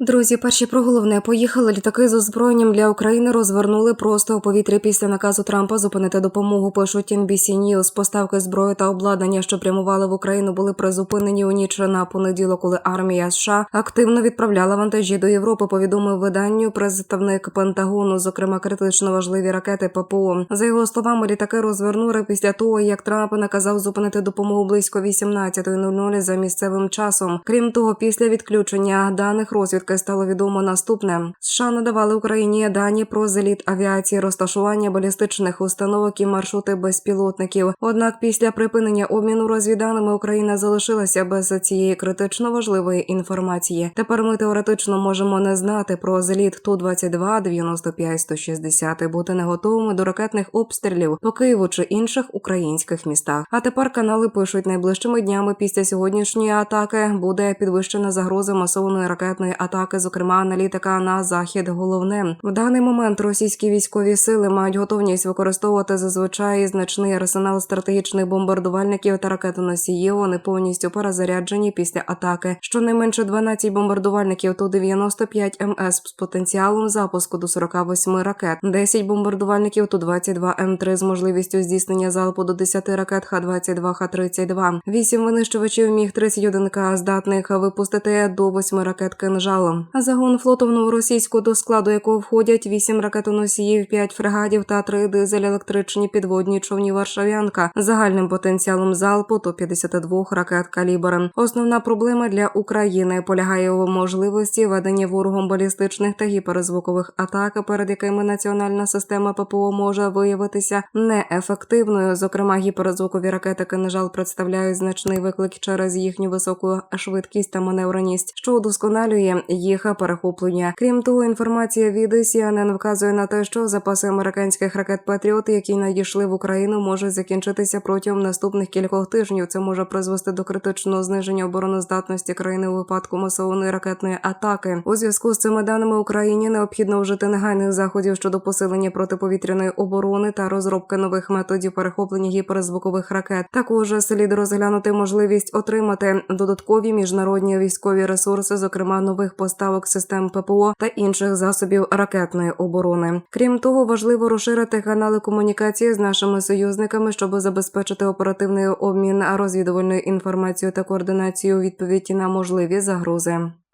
Друзі, перші про головне поїхали. Літаки з озброєнням для України розвернули просто у повітрі після наказу Трампа зупинити допомогу. Пишуть NBC News. Поставки зброї та обладнання, що прямували в Україну, були призупинені у ніч на понеділок, коли армія США активно відправляла вантажі до Європи. Повідомив виданню представник Пентагону, зокрема критично важливі ракети ППО. За його словами, літаки розвернули після того, як Трамп наказав зупинити допомогу близько 18.00 за місцевим часом. Крім того, після відключення даних розвідки стало відомо наступне: США надавали Україні дані про заліт авіації, розташування балістичних установок і маршрути безпілотників. Однак, після припинення обміну розвіданими Україна залишилася без цієї критично важливої інформації. Тепер ми теоретично можемо не знати про заліт ту 22 95 160 і бути не готовими до ракетних обстрілів по Києву чи інших українських містах. А тепер канали пишуть найближчими днями після сьогоднішньої атаки буде підвищена загроза масованої ракетної атаки, зокрема аналітика на захід. Головне в даний момент російські військові сили мають готовність використовувати зазвичай значний арсенал стратегічних бомбардувальників та ракетоносіїв. Вони повністю перезаряджені після атаки. Щонайменше 12 бомбардувальників ту 95 МС з потенціалом запуску до 48 ракет, 10 бомбардувальників ту 22 М3 з можливістю здійснення залпу до 10 ракет Х-22, Х-32, 8 винищувачів міг 31 К здатних випустити до 8 ракет кинжал. Загон флоту новоросійського до складу якого входять 8 ракетоносіїв, 5 фрегатів та 3 дизель-електричні підводні човні Варшавянка загальним потенціалом залпу до 52 ракет калібр. Основна проблема для України полягає у можливості ведення ворогом балістичних та гіперзвукових атак, перед якими національна система ППО може виявитися неефективною. Зокрема, гіперзвукові ракети кинжал представляють значний виклик через їхню високу швидкість та маневреність, що удосконалює їх перехоплення. Крім того, інформація від CNN вказує на те, що запаси американських ракет Патріот, які надійшли в Україну, можуть закінчитися протягом наступних кількох тижнів. Це може призвести до критичного зниження обороноздатності країни у випадку масованої ракетної атаки. У зв'язку з цими даними Україні необхідно вжити негайних заходів щодо посилення протиповітряної оборони та розробки нових методів перехоплення гіперзвукових ракет. Також слід розглянути можливість отримати додаткові міжнародні військові ресурси, зокрема нових поставок систем ППО та інших засобів ракетної оборони. Крім того, важливо розширити канали комунікації з нашими союзниками, щоб забезпечити оперативний обмін розвідувальною інформацією та координацію у відповіді на можливі загрози.